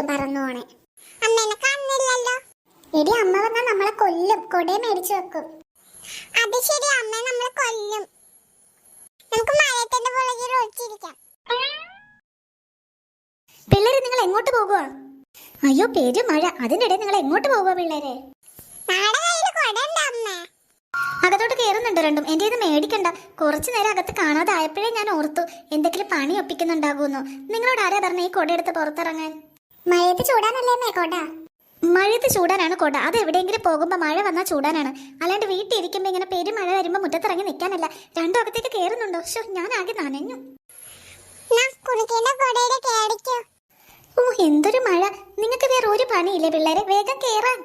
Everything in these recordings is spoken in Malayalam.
ആയിരിക്കും പറന്നു പോണേ. അമ്മേനെ കാണുന്നില്ലല്ലോ. എടി അമ്മ വന്നാ നമ്മളെ കൊല്ലും. കൊടേ മേടിച്ചു വെക്കും. അത് ശരി അമ്മ നമ്മളെ കൊല്ലും. നമുക്ക് മഴയത്തിന്റെ പുറകിൽ ഒളിച്ചിരിക്കാം. പിള്ളേര് നിങ്ങൾ എങ്ങോട്ട് പോകുക അയ്യോ പേര് മഴ. അതിനിടെ നിങ്ങൾ എങ്ങോട്ട് പോകുക പിള്ളേരെ? അകത്തോട്ട് കയറുന്നുണ്ട് രണ്ടും? എന്റെ ഇത് മേടിക്കണ്ട. കുറച്ചു നേരം അകത്ത് കാണാതായപ്പോഴേ ഞാൻ ഓർത്തു. എന്തെങ്കിലും പണി ഒപ്പിക്കുന്നുണ്ടാകുമെന്നോ. നിങ്ങളോട് ആരാ പറഞ്ഞ ഈ കൊടയെടുത്ത് പുറത്തിറങ്ങാൻ? മഴയത്ത് ചൂടാനല്ലേ കൊട? മഴയത്ത് ചൂടാനാണ് കൊട. അത് എവിടെയെങ്കിലും പോകുമ്പോ മഴ വന്നാൽ ചൂടാനാണ്. അല്ലാണ്ട് വീട്ടിൽ ഇരിക്കുമ്പോ ഇങ്ങനെ പെരുമഴ വരുമ്പോൾ മുറ്റത്തിറങ്ങി നിൽക്കാനല്ല രണ്ടു അകത്തേക്ക് കയറുന്നുണ്ടോ ഷോ ഞാൻ ആകെ നനഞ്ഞു. ഓ എന്തൊരു മഴ. നിങ്ങൾക്ക് വേറെ ഒരു പണിയില്ലേ പിള്ളേരെ? വേഗം കേറാൻ.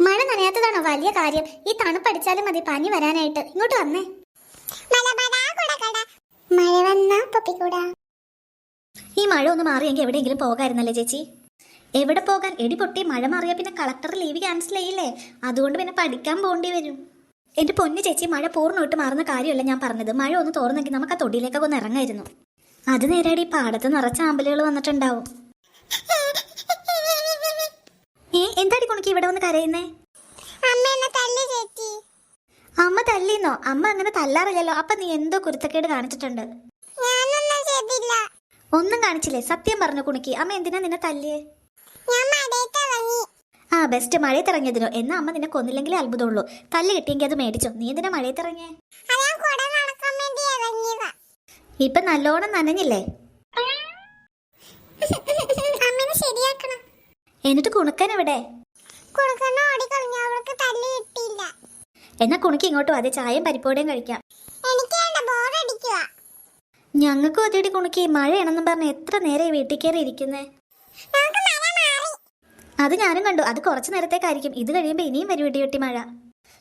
മഴ നനയാത്തതാണോ വലിയ കാര്യം? ഈ തണുപ്പടിച്ചാലും മതി പനി വരാനായിട്ട്. ഇങ്ങോട്ട് വന്നേ. മഴ വന്നാ പൊപ്പിക്കൂടാ. ഈ മഴ ഒന്ന് മാറിയെങ്കിൽ എവിടെയെങ്കിലും പോകായിരുന്നല്ലേ ചേച്ചി? എവിടെ പോകാൻ? എടി പൊട്ടി മഴ മാറിയാൽ പിന്നെ കളക്ടർ ലീവ് ക്യാൻസൽ ചെയ്യില്ലേ? അതുകൊണ്ട് പിന്നെ പഠിക്കാൻ പോകേണ്ടി വരും. എന്റെ പൊന്നു ചേച്ചി മഴ പൂർണമായിട്ട് മാറുന്ന കാര്യമല്ല ഞാൻ പറഞ്ഞത്. മഴ ഒന്ന് തോർന്നെങ്കിൽ നമുക്ക് ആ തൊടിയിലേക്കൊക്കെ ഒന്ന് ഇറങ്ങായിരുന്നു. അത് നേരെയാടി പാടത്ത് നിറച്ച ആമ്പലുകൾ വന്നിട്ടുണ്ടാവും. ഏ എന്താടി കുണുക്കി ഇവിടെ വന്ന് കരയുന്നേ? അമ്മ തല്ലിന്നോ? അമ്മ അങ്ങനെ തല്ലാറില്ലല്ലോ. അപ്പൊ നീ എന്തോ കുരുത്തക്കേട് കാണിച്ചിട്ടുണ്ട്. ഒന്നും കാണിച്ചില്ലേ? സത്യം പറഞ്ഞു കുണുക്കി. അമ്മ എന്തിനാ നിന്നെ തല്ലിയേ? ആ ബെസ്റ്റ്. മഴയത്തിറങ്ങിയതിനോ എന്നാ അമ്മ നിന്നെ കൊന്നില്ലെങ്കിലേ അത്ഭുതമുള്ളൂ. തല്ല് കിട്ടിയെങ്കിൽ അത് മേടിച്ചോ. നീ എന്തിനാ മഴയത്തിറങ്ങിയേ ഇപ്പൊ നല്ലോണം നനഞ്ഞില്ലേ? എന്നിട്ട് കുണുക്കൻ എവിടെ? എന്നാ കുണുക്കി ഇങ്ങോട്ട് അതെ ചായയും പരിപ്പോടെയും കഴിക്കാം. ഞങ്ങൾക്കും അതേടി കുണുക്കി മഴയാണെന്നും പറഞ്ഞ് എത്ര നേരെ വീട്ടിൽ കയറി ഇരിക്കുന്നേ? അത് ഞാനും കണ്ടു. അത് കുറച്ച് നേരത്തേക്കായിരിക്കും. ഇത് കഴിയുമ്പോൾ ഇനിയും വരും ഇടിവെട്ടി മഴ.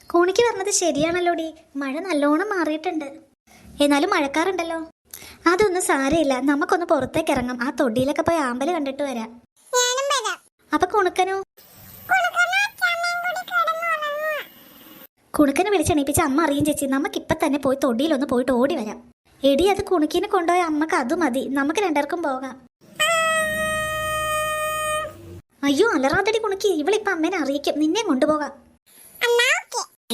കുണിക്ക് പറഞ്ഞത് ശരിയാണല്ലോടി. മഴ നല്ലോണം മാറിയിട്ടുണ്ട്. എന്നാലും മഴക്കാറുണ്ടല്ലോ. അതൊന്നും സാരമില്ല. നമുക്കൊന്ന് പുറത്തേക്ക് ഇറങ്ങാം. ആ തൊടിയിലൊക്കെ പോയി ആമ്പൽ കണ്ടിട്ട് വരാം. അപ്പൊ കുണുക്കനോ? കുണുക്കനെ വിളിച്ചെണീപ്പിച്ച അമ്മ അറിയും ചേച്ചി. നമുക്ക് ഇപ്പൊ തന്നെ പോയി തൊടിയിലൊന്ന് പോയിട്ട് ഓടി വരാം. എടി അത് കുണുക്കിനെ കൊണ്ടുപോയ അമ്മയ്ക്ക് അത് മതി. നമുക്ക് രണ്ടുപേർക്കും പോകാം. അയ്യോ അലറാത്തടി കുണുക്കി. ഇവളിപ്പ അമ്മേനെ അറിയിക്കും. നിന്നെ കൊണ്ടുപോകാം.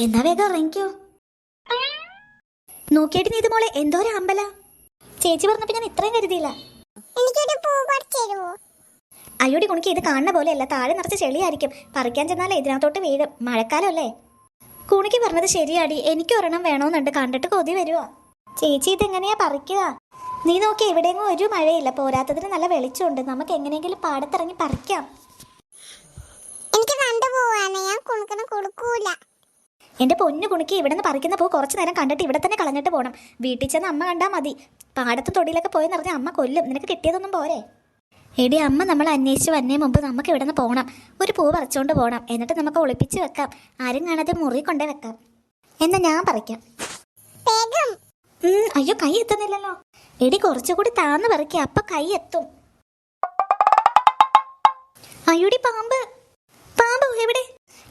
എന്നാ വേഗം ഇറങ്ങിക്കോ. നോക്കിയിട്ട് നീ ഇത് മോളെ എന്തോ ഒരു അമ്പല. ചേച്ചി പറഞ്ഞപ്പോ ഞാൻ ഇത്രയും കരുതിയില്ല. അയ്യോടി കുണുക്കി ഇത് കാണുന്ന പോലെയല്ല. താഴെ നിറച്ച് ചെളിയായിരിക്കും. പറിക്കാൻ ചെന്നാലേ ഇതിനകത്തോട്ട് വീഴും. മഴക്കാലം അല്ലേ? കുണുക്കി പറഞ്ഞത് ശരിയാടി. എനിക്ക് ഒരെണ്ണം വേണമെന്നുണ്ട് കണ്ടിട്ട് കൊതി വരുവാ. ചേച്ചി ഇതെങ്ങനെയാ പറിക്കുക? നീ നോക്കി എവിടെയെങ്കിലും ഒരു മഴയില്ല. പോരാത്തതിന് നല്ല വെളിച്ചമുണ്ട്. നമുക്ക് എങ്ങനെയെങ്കിലും പാടത്തിറങ്ങി പറിക്കാം. എനിക്ക് കണ്ടുപോവാണ് ഞാൻ കുണുക്കണ കൊടുക്കൂല. എന്റെ പൊന്നു കുണുക്കി ഇവിടെ നിന്ന് പറിക്കുന്ന പൂ കുറച്ച് നേരം കണ്ടിട്ട് ഇവിടെ തന്നെ കളഞ്ഞിട്ട് പോകണം വീട്ടിൽ ചെന്ന് അമ്മ കണ്ടാൽ മതി. പാടത്ത് തൊടിയിലൊക്കെ പോയെന്ന് പറഞ്ഞാൽ അമ്മ കൊല്ലും. നിനക്ക് കിട്ടിയതൊന്നും പോരെ? എടി അമ്മ നമ്മൾ അന്വേഷിച്ച് വന്നേ മുമ്പ് നമുക്ക് ഇവിടെ നിന്ന് പോകണം ഒരു പൂ പറിച്ചുകൊണ്ട് പോകണം എന്നിട്ട് നമുക്ക് ഒളിപ്പിച്ച് വെക്കാം. ആരും കാണാതെ മുറി കൊണ്ടേ വെക്കാം. എന്നാ ഞാൻ പറിക്കാം. വേഗം. അയ്യോ കൈ എത്തുന്നില്ലല്ലോ. എടി കുറച്ചുകൂടി താന്ന് പറിക്കുക അപ്പൊ കൈ എത്തും. അയ്യോടി പാമ്പ്. പാമ്പ് എവിടെ?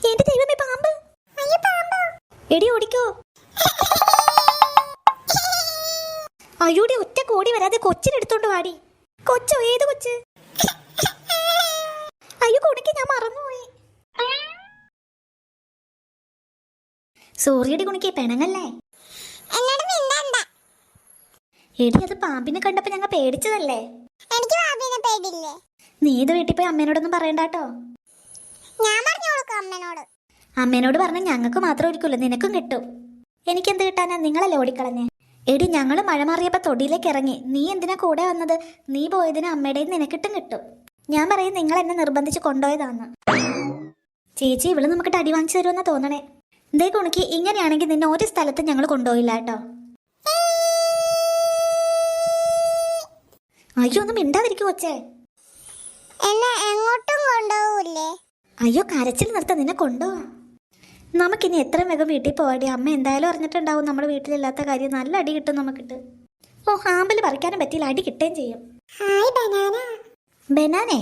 എന്റെ ദൈവമേ പാമ്പ്. എടി ഓടിക്കോ. അയ്യോടി ഒറ്റ കോടി വരാതെ കൊച്ചിനെടുത്തോണ്ട് വാടി. കൊച്ചോ ഏത് കൊച്ച്? അയ്യോ കുണിക്ക് ഞാൻ മറന്നുപോയി. സോറിയുടെ കുണിക്ക് പെണങ്ങല്ലേ? എടി അത് പാമ്പിനെ കണ്ടപ്പോ ഞങ്ങൾ പേടിച്ചതല്ലേ? എനിക്ക് പാമ്പിനെ പേടില്ലേ നീ ഇത് വീട്ടിൽ പോയി അമ്മേനോടൊന്നും പറയണ്ടാട്ടോ. ഞാൻ പറഞ്ഞു കൊടുക്കും അമ്മേനോട്. അമ്മേനോട് പറഞ്ഞ ഞങ്ങൾക്ക് മാത്രം ഒരിക്കല്ലോ നിനക്കും കിട്ടും. എനിക്കെന്ത് കിട്ടാനാ നിങ്ങളല്ലേ ഓടിക്കളഞ്ഞേ? എടി ഞങ്ങൾ മഴ മാറിയപ്പോ തൊടിയിലേക്ക് ഇറങ്ങി. നീ എന്തിനാ കൂടെ വന്നത്? നീ പോയതിന് അമ്മയുടെയും നിനക്കിട്ടും കിട്ടും. ഞാൻ പറയും നിങ്ങൾ എന്നെ നിർബന്ധിച്ച് കൊണ്ടുപോയതാന്ന്. ചേച്ചി ഇവൾ നമുക്ക് അടി വാങ്ങിച്ചു തരുമെന്നാ തോന്നണേ. ദേ കുണുക്കി ഇങ്ങനെയാണെങ്കിൽ നിന്നെ ഒരു സ്ഥലത്ത് ഞങ്ങൾ കൊണ്ടുപോയില്ല കേട്ടോ. അയ്യോ ഒന്നും മിണ്ടാതിരിക്കും കൊച്ചേ. എന്നെ എങ്ങോട്ടും കൊണ്ടുപോകൂലേ അയ്യോ കരച്ചിൽ നിർത്ത നിന്നെ കൊണ്ടുപോവാ. നമുക്കിനി എത്ര വേഗം വീട്ടിൽ പോവാടി. അമ്മ എന്തായാലും അറിഞ്ഞിട്ടുണ്ടാവും നമ്മുടെ വീട്ടിലില്ലാത്ത കാര്യം. നല്ല അടി കിട്ടും നമുക്കിട്ട്. ഓ ഹാമ്പൽ പറിക്കാനും പറ്റിയില്ല. അടി കിട്ടുകയും ചെയ്യും. Hi banana. ബനാനേ?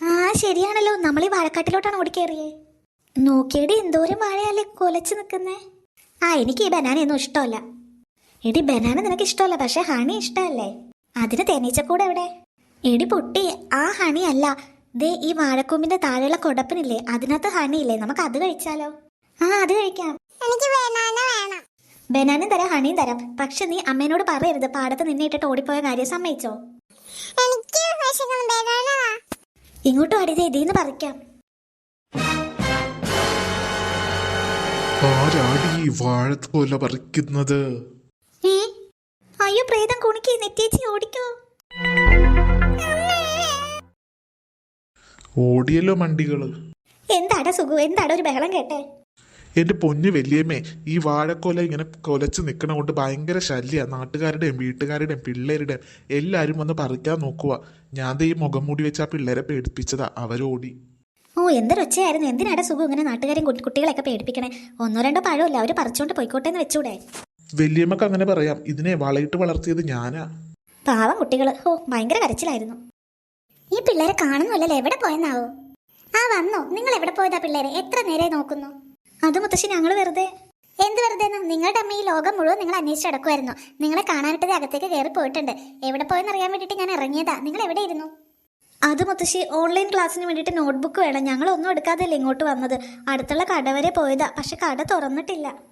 ആ ശരിയാണല്ലോ. നമ്മൾ ഈ വാഴക്കാട്ടിലോട്ടാണ് ഓടിക്കേറിയേ നോക്കിയടി എന്തോരം വാഴയല്ലേ കൊലച്ച് നിൽക്കുന്നേ ആ എനിക്ക് ഈ ബനാനയൊന്നും ഇഷ്ടമല്ല. എടി ബനാന നിനക്ക് ഇഷ്ടമല്ല പക്ഷെ ഹണി ഇഷ്ടമല്ലേ? അതിന് തേനീച്ചക്കൂടെ എവിടെ? എടി പൊട്ടി ആ ഹണി അല്ല. ദേ ഈ വാഴക്കൂമ്പിന്റെ താഴെയുള്ള കൊടപ്പനില്ലേ അതിനകത്ത് ഹണി ഇല്ലേ നമുക്ക് അത് കഴിച്ചാലോ? ആ അത് കഴിക്കാം. എനിക്ക് ബനാന വേണം. ബനാനും തരാം ഹണിയും തരാം. പക്ഷെ നീ അമ്മേനോട് പറയരുത് പാടത്ത് നിന്നെ ഇട്ടിട്ട് ഓടിപ്പോയ കാര്യം സമ്മതിച്ചോ? എനിക്ക് വിശക്കുന്നു ബനാന വാ. ഇങ്ങോട്ടും അടിതേ ഇതിന്ന് പറിക്കാം. ആരാടി വാഴത്തോല പറിക്കുന്നത്? അയ്യോ പ്രേതം കുണിക്ക് നെറ്റേച്ചി ഓടിക്കോ. ഓടിയല്ലോ മണ്ടികൾ. എന്താടാ സുഖു? എന്താടാ ഒരു ബഹളം കേട്ടെ? എന്റെ പൊന്നു വലിയമ്മേ ഈ വാഴക്കൊല ഇങ്ങനെ കൊലച്ച് നിക്കണ കൊണ്ട് ഭയങ്കര ശല്യ. നാട്ടുകാരുടെയും വീട്ടുകാരുടെയും പിള്ളേരുടെയും എല്ലാരും വന്ന് പറിക്കാൻ നോക്കുക ഞാൻ ദേ ഈ മുഖം മൂടി വെച്ച് ആ പിള്ളേരെ പേടിപ്പിച്ചതാ. അവരോടി. ഓ എന്തൊരൊച്ചയായിരുന്നു. എന്തിനാടാ സുഖം ഇങ്ങനെ നാട്ടുകാരെയും കുട്ടി- കുട്ടികളെയൊക്കെ പേടിപ്പിക്കണേ? ഒന്നോ രണ്ടോ പഴമല്ല? അവർ പറിച്ചോണ്ട് പോയിക്കോട്ടെ എന്ന് വെച്ചൂടെ. വലിയമ്മക്ക് അങ്ങനെ പറയാം. ഇതിനെ വളയിട്ട് വളർത്തിയത് ഞാനാ. പാവം കുട്ടികൾ. ഓ ഭയങ്കര കരച്ചിലായിരുന്നു. ഈ പിള്ളേരെ കാണുന്നില്ലല്ലോ എവിടെ പോയെന്നാവോ? ആ വന്നോ. നിങ്ങൾ എവിടെ പോയതാ പിള്ളേരെ? എത്ര നേരെ നോക്കുന്നു? അത് മുത്തശ്ശി ഞങ്ങൾ വെറുതെ? എന്ത് വെറുതെ നിങ്ങളുടെ അമ്മ ഈ ലോകം മുഴുവൻ നിങ്ങൾ അന്വേഷിച്ച് അടക്കുമായിരുന്നു നിങ്ങളെ കാണാനിട്ടത് അകത്തേക്ക് കയറി പോയിട്ടുണ്ട്. എവിടെ പോയെന്ന് അറിയാൻ വേണ്ടിയിട്ട് ഞാൻ ഇറങ്ങിയതാ. നിങ്ങൾ എവിടെ ഇരുന്നു? അത് മുത്തശ്ശി ഓൺലൈൻ ക്ലാസ്സിന് വേണ്ടിയിട്ട് നോട്ട്ബുക്ക് വേണം. ഞങ്ങൾ ഒന്നും എടുക്കാതെയല്ലേ ഇങ്ങോട്ട് വന്നത്. അടുത്തുള്ള കട വരെ പോയതാ. പക്ഷെ കട തുറന്നിട്ടില്ല.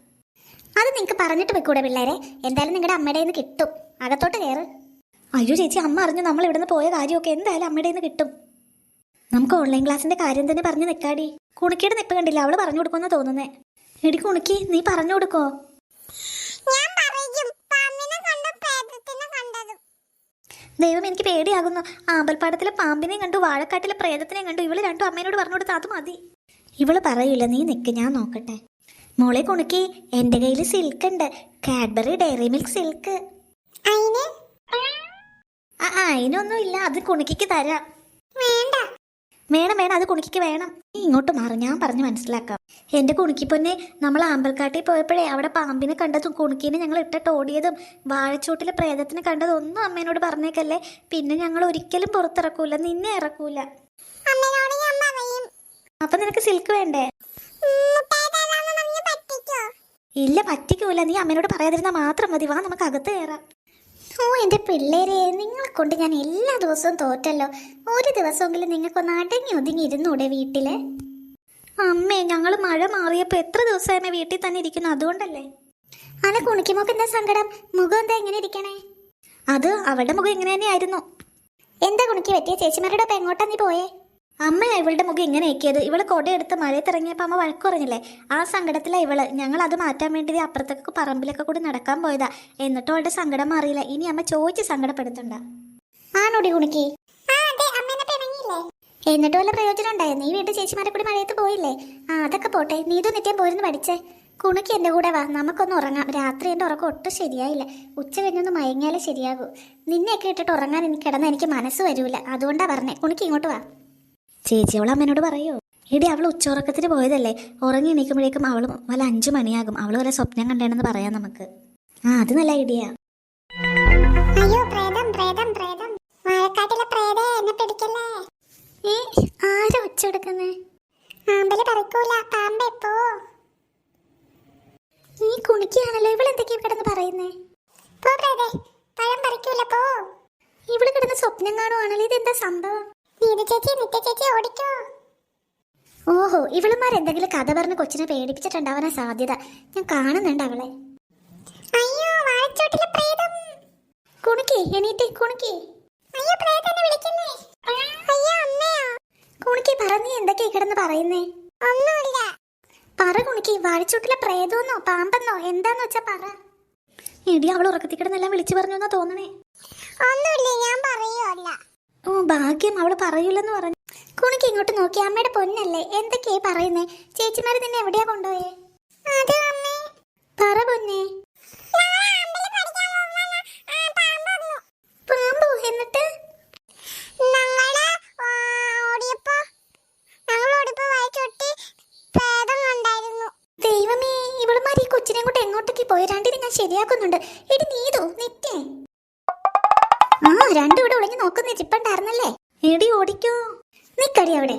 അത് നിങ്ങൾക്ക് പറഞ്ഞിട്ട് വെക്കൂടെ പിള്ളേരെ? എന്തായാലും നിങ്ങളുടെ അമ്മയുടെ നിന്ന് കിട്ടും. അകത്തോട്ട് കയറ് അയ്യോ ചേച്ചി അമ്മ അറിഞ്ഞു നമ്മൾ ഇവിടുന്ന് പോയ കാര്യമൊക്കെ എന്തായാലും അമ്മയുടെ നിന്ന് കിട്ടും. നമുക്ക് ഓൺലൈൻ ക്ലാസ്സിന്റെ കാര്യം തന്നെ പറഞ്ഞു നിൽക്കാടി കുണുക്കിയുടെ നിപ്പ് കണ്ടില്ല? അവൾ പറഞ്ഞു കൊടുക്കുമെന്ന് തോന്നുന്നേ. എടി കുണുക്കി നീ പറഞ്ഞു കൊടുക്കോ? ദൈവം എനിക്ക് പേടിയാകുന്നു. ആമ്പൽപ്പാടത്തിലെ പാമ്പിനെ കണ്ടു വാഴക്കാട്ടിലെ പ്രേതത്തിനെ കണ്ടു. ഇവൾ രണ്ടും അമ്മേനോട് പറഞ്ഞു കൊടുത്താൽ അത് മതി. ഇവൾ പറയൂല നീ നിക്ക് ഞാൻ നോക്കട്ടെ. മോളെ കുണുക്കി എന്റെ കയ്യിൽ സിൽക്ക് ഉണ്ട് കാഡ്ബറി ഡയറി മിൽക്ക് സിൽക്ക് ആ അതിനൊന്നും ഇല്ല അത് കുണുക്കിക്ക് തരാം. വേണ്ട. വേണം വേണം അത് കുണുക്കിക്ക് വേണം. നീ ഇങ്ങോട്ട് മാറും ഞാൻ പറഞ്ഞ് മനസ്സിലാക്കാം. എന്റെ കുണുക്കി പൊന്നെ നമ്മൾ ആമ്പൽക്കാട്ടിൽ പോയപ്പോഴേ അവിടെ പാമ്പിനെ കണ്ടതും കുണുക്കീനെ ഞങ്ങൾ ഇട്ടിട്ട് ഓടിയതും വാഴച്ചൂട്ടിലെ പ്രേതത്തിനെ കണ്ടതും ഒന്നും അമ്മേനോട് പറഞ്ഞേക്കല്ലേ? പിന്നെ ഞങ്ങൾ ഒരിക്കലും പുറത്തിറക്കൂല നിന്നെ ഇറക്കൂല. അപ്പൊ നിനക്ക് സിൽക്ക് വേണ്ടേ? ഇല്ല പറ്റിക്കൂല. നീ അമ്മേനോട് പറയാതിരുന്നാൽ മാത്രം മതി. വാ നമുക്ക് അകത്ത് കയറാം ഓ എന്റെ പിള്ളേരെ നിങ്ങളെ കൊണ്ട് ഞാൻ എല്ലാ ദിവസവും തോറ്റല്ലോ. ഒരു ദിവസമെങ്കിലും നിങ്ങൾക്കൊന്ന് അടങ്ങി ഒതുങ്ങി ഇരുന്നൂടെ വീട്ടിൽ അമ്മേ ഞങ്ങൾ മഴ മാറിയപ്പോൾ എത്ര ദിവസമായി വീട്ടിൽ തന്നെ ഇരിക്കുന്നു? അതുകൊണ്ടല്ലേ? അല്ല കുണിക്കുമോക്ക് എന്താ സങ്കടം? മുഖം എന്താ എങ്ങനെ ഇരിക്കണേ? അത് അവളുടെ മുഖം ഇങ്ങനെ തന്നെയായിരുന്നു. എന്താ കുണിക്ക് പറ്റിയ? ചേച്ചിമാരുടെ ഒപ്പം എങ്ങോട്ടാ നീ പോയേ? അമ്മയാ ഇവളുടെ മുഖം ഇങ്ങനെയൊക്കെയത് ഇവൾ കൊടയെടുത്ത് മഴയത്തിറങ്ങിയപ്പോൾ അമ്മ വഴക്ക് പറഞ്ഞില്ലേ? ആ സങ്കടത്തിലാണ് ഇവൾ. ഞങ്ങൾ അത് മാറ്റാൻ വേണ്ടി അപ്പുറത്തൊക്കെ പറമ്പിലൊക്കെ കൂടി നടക്കാൻ പോയതാ. എന്നിട്ടും അവളുടെ സങ്കടം മാറിയില്ല. ഇനി അമ്മ ചോദിച്ച് സങ്കടപ്പെടുത്തണ്ട ആണോടി കുണിക്ക്? എന്നിട്ട് വല്ല പ്രയോജനം ഉണ്ടായോ? നീ വീട്ടിൽ ചേച്ചിമാരെ കൂടി മഴയത്ത് പോയില്ലേ? ആ അതൊക്കെ പോട്ടെ. നീതു നിത്യം പോയിരുന്നു പഠിച്ചേ. കുണുക്കി എന്റെ കൂടെ വാ. നമുക്കൊന്ന് ഉറങ്ങാം. രാത്രി എന്റെ ഉറക്കം ഒട്ടും ശരിയായില്ല. ഉച്ച കഴിഞ്ഞൊന്ന് മയങ്ങിയാലേ ശരിയാകൂ. നിന്നെയൊക്കെ ഇട്ടിട്ട് ഉറങ്ങാൻ എനിക്ക് കിടന്ന എനിക്ക് മനസ്സ് വരൂല. അതുകൊണ്ടാണ് പറഞ്ഞേ. കുണുക്കി ഇങ്ങോട്ട് വാ. ചേച്ചി അവൾ അമ്മേനോട് പറയോ? എടി അവൾ ഉച്ചോറക്കത്തിന് പോയതല്ലേ. ഉറങ്ങി എണീക്കുമ്പോഴേക്കും അവൾ വല്ല അഞ്ചു മണിയാകും. അവൾ വല്ല സ്വപ്നം കണ്ടേണെന്ന് പറയാം നമുക്ക്. ആ അത് നല്ല ഐഡിയ. അയ്യോ പ്രേതം പ്രേതം പ്രേതം. മഴക്കാട്ടിലെ പ്രേതേ എന്നെ പിടിക്കല്ലേ? ഏ ആരാ ഉച്ച എടുക്കുന്നേ ആമ്പൽ പറിക്കൂല പാമ്പേ പോ. നീ കുണിക്കുകയാണല്ലോ ഇവളെന്തൊക്കെയാ കിടന്ന് പറയുന്നേ? പോ പ്രേതേ. പഴം പറിക്കൂല പോ. ഇവൾ കിടന്ന് സ്വപ്നം കാണുവാണല്ലോ ഇതെന്താ സംഭവം? നീതി ചേച്ചി നിത്യ ചേച്ചി ഓടിക്കോ. ഓഹോ ഇവളുമാർ എന്തെങ്കിലും കഥ പറഞ്ഞ് കൊച്ചിനെ പേടിപ്പിച്ചിട്ടുണ്ടാവാനാ സാധ്യത. ഞാൻ കാണുന്നുണ്ട് അവളെ. അയ്യോ വാഴച്ചോട്ടിലെ പ്രേതം. കുണുക്കി എണീറ്റ് കുണുക്കി. അയ്യോ പ്രേതനെ വിളിക്കുന്നേ. അയ്യോ അമ്മയോ. കുണുക്കി പറ നീ എന്തൊക്കെയാ കിടന്ന് പറയുന്നേ? ഒന്നുമില്ല. പറ കുണുക്കി വാഴച്ചൂട്ടിലെ പ്രേതമെന്നോ പാമ്പെന്നോ എന്താന്ന് വെച്ചാ പറ. എടി അവൾ ഉറക്കത്തിൽ കിടന്നെല്ലാം വിളിച്ചു പറഞ്ഞു എന്നാ തോന്നണേ. ഓ ഭാഗ്യം അവൾ പറയൂലെന്ന് പറഞ്ഞു. കുണിക്ക് ഇങ്ങോട്ട് നോക്കി അമ്മയുടെ പൊന്നല്ലേ? എന്തൊക്കെയാ പറയുന്നേ? ചേച്ചിമാര് നിന്നെ എവിടെയാ കൊണ്ടുപോയേ? പറ പൊന്നേ. പാമ്പോ എന്നിട്ട്? ദൈവമേ ഇവളുമാർ ഈ കൊച്ചിനെ കൊണ്ട് എങ്ങോട്ടൊക്കെ പോയി? രണ്ടിനെ ഞാൻ ശരിയാക്കുന്നുണ്ട്. ഇടി നീതോ നിറ്റേ നോക്കുന്ന ചിപ്പണ്ടായിരുന്നല്ലേ എടി ഓടിക്കൂ. നിക്കടി അവിടെ.